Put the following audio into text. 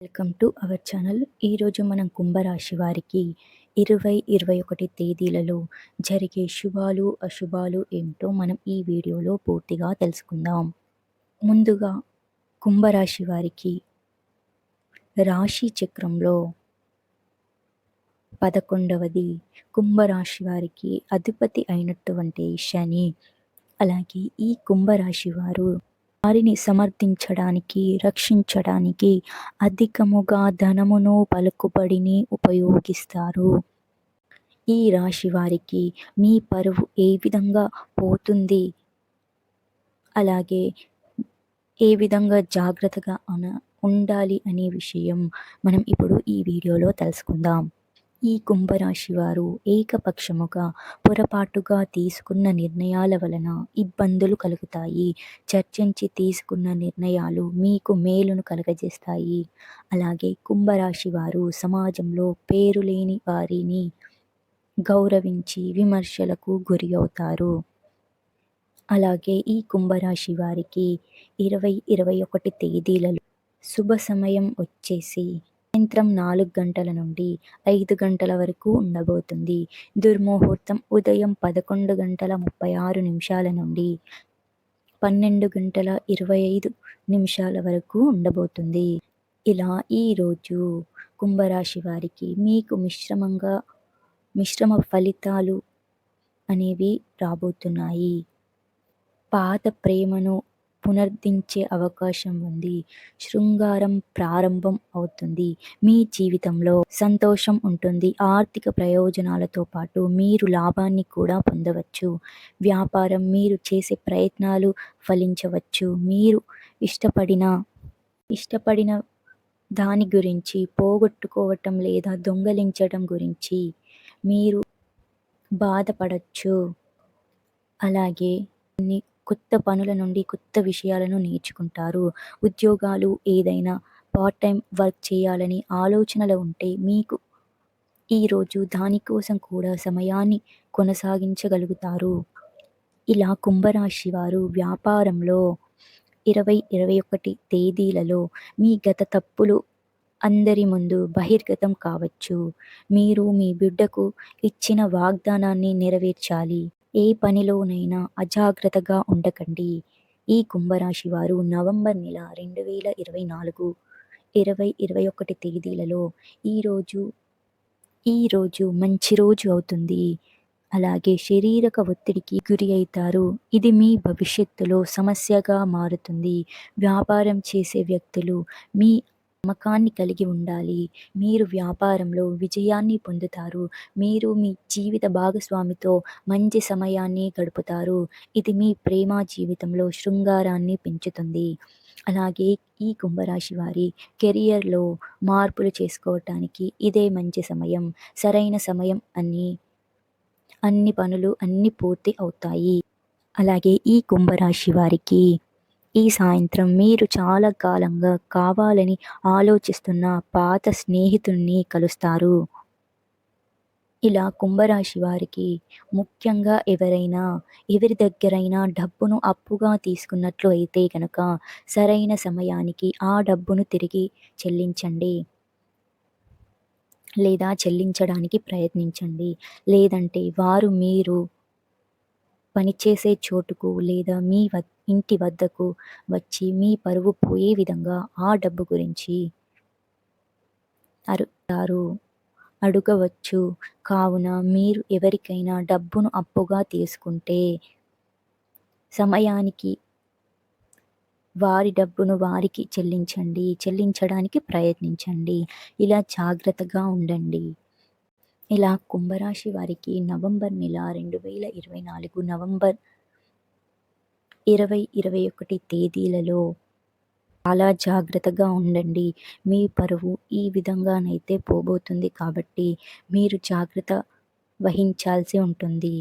Welcome to our channel ఈరోజు మనం కుంభరాశి వారికి ఇరవై ఇరవై ఒకటి తేదీలలో జరిగే శుభాలు అశుభాలు ఏమిటో మనం ఈ వీడియోలో పూర్తిగా తెలుసుకుందాం. ముందుగా కుంభరాశి వారికి రాశి చక్రంలో పదకొండవది కుంభరాశి వారికి అధిపతి అయినటువంటి శని. అలాగే ఈ కుంభరాశి వారు వారిని సమర్థించడానికి రక్షించడానికి అధికముగా ధనమును పలుకుబడిని ఉపయోగిస్తారు. ఈ రాశి వారికి మీ పరువు ఏ విధంగా పోతుంది? అలాగే ఏ విధంగా జాగ్రత్తగా అన ఉండాలి అనే విషయం మనం ఇప్పుడు ఈ వీడియోలో తెలుసుకుందాం. ఈ కుంభరాశి వారు ఏకపక్షముగా పొరపాటుగా తీసుకున్న నిర్ణయాల వలన ఇబ్బందులు కలుగుతాయి. చర్చించి తీసుకున్న నిర్ణయాలు మీకు మేలును కలగజేస్తాయి. అలాగే కుంభరాశి వారు సమాజంలో పేరు లేని వారిని గౌరవించి విమర్శలకు గురి అవుతారు. అలాగే ఈ కుంభరాశి వారికి ఇరవై ఇరవై ఒకటి తేదీలలో శుభ సమయం వచ్చేసి సాయంత్రం నాలుగు గంటల నుండి ఐదు గంటల వరకు ఉండబోతుంది. దుర్ముహూర్తం ఉదయం పదకొండు గంటల ముప్పై ఆరు నిమిషాల నుండి పన్నెండు గంటల ఇరవై ఐదు నిమిషాల వరకు ఉండబోతుంది. ఇలా ఈరోజు కుంభరాశి వారికి మీకు మిశ్రమంగా మిశ్రమ ఫలితాలు అనేవి రాబోతున్నాయి. పాత ప్రేమను పునర్దించే అవకాశం ఉంది. శృంగారం ప్రారంభం అవుతుంది. మీ జీవితంలో సంతోషం ఉంటుంది. ఆర్థిక ప్రయోజనాలతో పాటు మీరు లాభాన్ని కూడా పొందవచ్చు. వ్యాపారం మీరు చేసే ప్రయత్నాలు ఫలించవచ్చు. మీరు ఇష్టపడిన ఇష్టపడిన దాని గురించి పోగొట్టుకోవటం లేదా దొంగలించడం గురించి మీరు బాధపడచ్చు. అలాగే కొన్ని కొత్త పనుల నుండి కొత్త విషయాలను నేర్చుకుంటారు. ఉద్యోగాలు ఏదైనా పార్ట్ టైం వర్క్ చేయాలని ఆలోచనలు ఉంటే మీకు ఈరోజు దానికోసం కూడా సమయాన్ని కొనసాగించగలుగుతారు. ఇలా కుంభరాశి వారు వ్యాపారంలో ఇరవై ఇరవై ఒకటి తేదీలలో మీ గత తప్పులు అందరి ముందు బహిర్గతం కావచ్చు. మీరు మీ బిడ్డకు ఇచ్చిన వాగ్దానాన్ని నెరవేర్చాలి. ఏ పనిలోనైనా అజాగ్రత్తగా ఉండకండి. ఈ కుంభరాశి వారు నవంబర్ నెల రెండు వేల ఇరవై నాలుగు ఇరవై ఇరవై ఒకటి తేదీలలో ఈరోజు ఈరోజు మంచి రోజు అవుతుంది. అలాగే శారీరక ఒత్తిడికి గురి అవుతారు. ఇది మీ భవిష్యత్తులో సమస్యగా మారుతుంది. వ్యాపారం చేసే వ్యక్తులు మీ నమ్మకాన్ని కలిగి ఉండాలి. మీరు వ్యాపారంలో విజయాన్ని పొందుతారు. మీరు మీ జీవిత భాగస్వామితో మంచి సమయాన్ని గడుపుతారు. ఇది మీ ప్రేమ జీవితంలో శృంగారాన్ని పెంచుతుంది. అలాగే ఈ కుంభరాశి వారి కెరియర్లో మార్పులు చేసుకోవటానికి ఇదే మంచి సమయం సరైన సమయం అని అన్ని పనులు అన్ని పూర్తి అవుతాయి. అలాగే ఈ కుంభరాశి వారికి ఈ సాయంత్రం మీరు చాలా కాలంగా కావాలని ఆలోచిస్తున్న పాత స్నేహితుణ్ణి కలుస్తారు. ఇలా కుంభరాశి వారికి ముఖ్యంగా ఎవరైనా ఎవరి దగ్గరైనా డబ్బును అప్పుగా తీసుకున్నట్లు అయితే కనుక సరైన సమయానికి ఆ డబ్బును తిరిగి చెల్లించండి. లేదా చెల్లించడానికి ప్రయత్నించండి. లేదంటే వారు మీరు పనిచేసే చోటుకు లేదా మీ వ ఇంటి వద్దకు వచ్చి మీ పరువు పోయే విధంగా ఆ డబ్బు గురించి అరుతారు. అడగవచ్చు. కావున మీరు ఎవరికైనా డబ్బును అప్పుగా తీసుకుంటే సమయానికి వారి డబ్బును వారికి చెల్లించండి. చెల్లించడానికి ప్రయత్నించండి. ఇలా జాగ్రత్తగా ఉండండి. ఇలా కుంభరాశి వారికి నవంబర్ నెల రెండు వేల ఇరవై నాలుగు నవంబర్ ఇరవై ఇరవై ఒకటి తేదీలలో చాలా జాగ్రత్తగా ఉండండి. మీ పరువు ఈ విధంగానైతే పోబోతుంది కాబట్టి మీరు జాగ్రత్త వహించాల్సి ఉంటుంది.